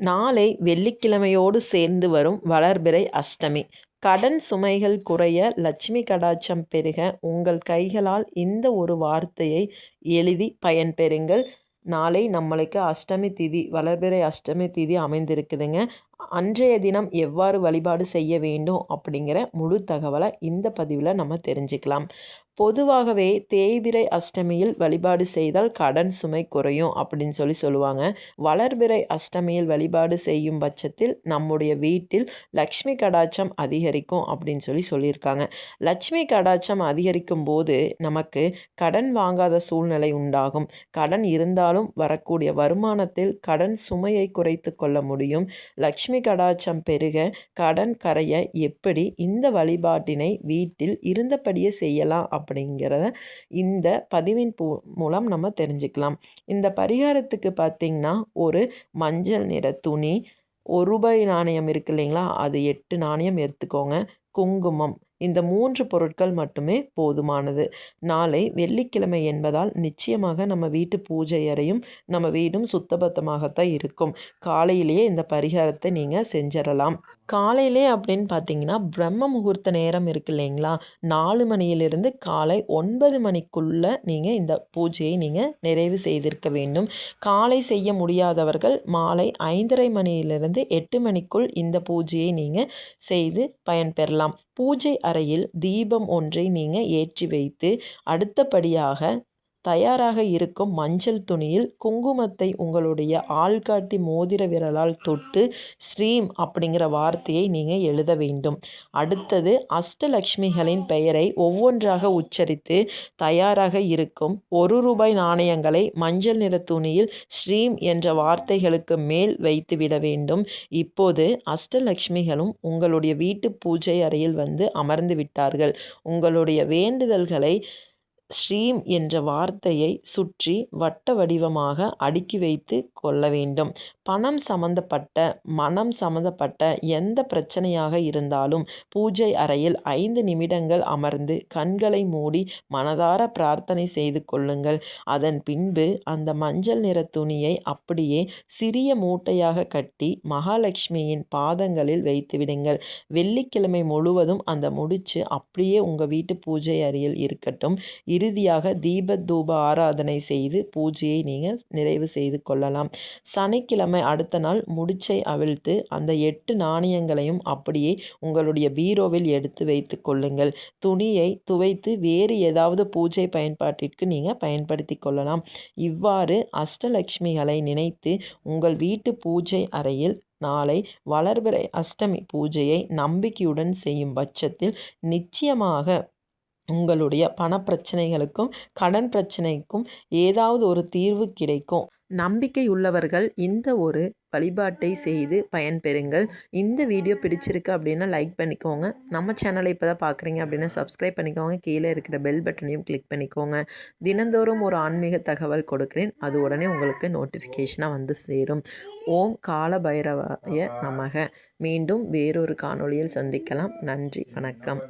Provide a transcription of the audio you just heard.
நாளை வெள்ளிக்கிழமையோடு சேர்ந்து வரும் வளர்பிறை அஷ்டமி. கடன் சுமைகள் குறைய லட்சுமி கடாட்சம் பெருக உங்கள் கைகளால் இந்த ஒரு வார்த்தையை எழுதி பயன்பெறுங்கள் நாளை நம்மளுக்கு அஷ்டமி திதி வளர்பிறை அஷ்டமி திதி அமைந்திருக்குதுங்க. அன்றைய தினம் எவ்வாறு வழிபாடு செய்ய வேண்டும் அப்படிங்கிற முழு தகவலை இந்த பதிவில் நம்ம தெரிஞ்சுக்கலாம். பொதுவாகவே தேய்பிரை அஷ்டமியில் வழிபாடு செய்தால் கடன் சுமை குறையும் அப்படின்னு சொல்லி சொல்லுவாங்க. வளர்பிறை அஷ்டமியில் வழிபாடு செய்யும் பட்சத்தில் நம்முடைய வீட்டில் லக்ஷ்மி கடாட்சம் அதிகரிக்கும் அப்படின்னு சொல்லி சொல்லியிருக்காங்க. லட்சுமி கடாட்சம் அதிகரிக்கும் போது நமக்கு கடன் வாங்காத சூழ்நிலை உண்டாகும். கடன் இருந்தாலும் வரக்கூடிய வருமானத்தில் கடன் சுமையை குறைத்து கொள்ள முடியும். லக்ஷ்மி கடாட்சம் பெருக கடன் கரைய எப்படி இந்த வழிபாட்டினை வீட்டில் இருந்தபடியே செய்யலாம் அப்படிங்கிறத இந்த பதிவின் பூ மூலம் நம்ம தெரிஞ்சுக்கலாம். இந்த பரிகாரத்துக்கு பார்த்திங்கன்னா ஒரு மஞ்சள் நிற துணி ஒரு ரூபாய் நாணயம் இருக்கு இல்லைங்களா? அது எட்டு நாணயம் எடுத்துக்கோங்க. குங்குமம் இந்த மூன்று பொருட்கள் மட்டுமே போதுமானது. நாளை வெள்ளிக்கிழமை என்பதால் நிச்சயமாக நம்ம வீட்டு பூஜை அறையும் நம்ம வீடும் சுத்தபத்தமாகத்தான் இருக்கும். காலையிலேயே இந்த பரிகாரத்தை நீங்கள் செஞ்சிடலாம். காலையிலே அப்படின்னு பார்த்தீங்கன்னா பிரம்ம முகூர்த்த நேரம் இருக்கு இல்லைங்களா? நாலு மணியிலிருந்து காலை ஒன்பது மணிக்குள்ளே நீங்கள் இந்த பூஜையை நீங்கள் நிறைவு செய்திருக்க வேண்டும். காலை செய்ய முடியாதவர்கள் மாலை ஐந்தரை மணியிலிருந்து எட்டு மணிக்குள் இந்த பூஜையை நீங்கள் செய்து பயன்பெறலாம். பூஜை அறையில் தீபம் ஒன்றை நீங்கள் ஏற்றி வைத்து அடுத்தபடியாக தயாராக இருக்கும் மஞ்சள் துணியில் குங்குமத்தை உங்களுடைய ஆள்காட்டி மோதிர விரலால் தொட்டு ஸ்ரீம் அப்படிங்கிற வார்த்தையை நீங்கள் எழுத வேண்டும். அடுத்தது அஷ்டலக்ஷ்மிகளின் பெயரை ஒவ்வொன்றாக உச்சரித்து தயாராக இருக்கும் ஒரு ரூபாய் நாணயங்களை மஞ்சள் நிற துணியில் ஸ்ரீம் என்ற வார்த்தைகளுக்கு மேல் வைத்துவிட வேண்டும். இப்போது அஷ்டலக்ஷ்மிகளும் உங்களுடைய வீட்டு பூஜை அறையில் வந்து அமர்ந்து விட்டார்கள். உங்களுடைய வேண்டுதல்களை ஸ்ரீம் என்ற வார்த்தையை சுற்றி வட்ட வடிவமாக அடுக்கி வைத்து கொள்ள வேண்டும். பணம் சம்பந்தப்பட்ட மனம் சம்பந்தப்பட்ட எந்த பிரச்சனையாக இருந்தாலும் பூஜை அறையில் ஐந்து நிமிடங்கள் அமர்ந்து கண்களை மூடி மனதார பிரார்த்தனை செய்து கொள்ளுங்கள். அதன் பின்பு அந்த மஞ்சள் நிற துணியை அப்படியே சிறிய மூட்டையாக கட்டி மகாலட்சுமியின் பாதங்களில் வைத்து விடுங்கள். வெள்ளிக்கிழமை முழுவதும் அந்த முடிச்சு அப்படியே உங்கள் வீட்டு பூஜை அறையில் இருக்கட்டும். இறுதியாக தீப தூப ஆராதனை செய்து பூஜையை நீங்கள் நிறைவு செய்து கொள்ளலாம். சனிக்கிழமை அடுத்த நாள் முடிச்சை அவிழ்த்து அந்த எட்டு நாணயங்களையும் அப்படியே உங்களுடைய பீரோவில் எடுத்து வைத்து கொள்ளுங்கள். துணியை துவைத்து வேறு ஏதாவது பூஜை பயன்பாட்டிற்கு நீங்கள் பயன்படுத்தி கொள்ளலாம். இவ்வாறு அஷ்டலக்ஷ்மிகளை நினைத்து உங்கள் வீட்டு பூஜை அறையில் நாளை வளர்பிறை அஷ்டமி பூஜையை நம்பிக்கையுடன் செய்யும் பட்சத்தில் நிச்சயமாக உங்களுடைய பணப்பிரச்சனைகளுக்கும் கடன் பிரச்சனைக்கும் ஏதாவது ஒரு தீர்வு கிடைக்கும். நம்பிக்கை உள்ளவர்கள் இந்த ஒரு வழிபாட்டை செய்து பயன்பெறுங்கள். இந்த வீடியோ பிடிச்சிருக்கு அப்படின்னா லைக் பண்ணிக்கோங்க. நம்ம சேனலை இப்போ தான் பார்க்குறீங்க அப்படின்னா சப்ஸ்கிரைப் பண்ணிக்கோங்க. கீழே இருக்கிற பெல் பட்டனையும் கிளிக் பண்ணிக்கோங்க. தினந்தோறும் ஒரு ஆன்மீக தகவல் கொடுக்குறேன். அது உடனே உங்களுக்கு நோட்டிஃபிகேஷனாக வந்து சேரும். ஓம் கால பைரவாய நமக. மீண்டும் வேறொரு காணொளியில் சந்திக்கலாம். நன்றி. வணக்கம்.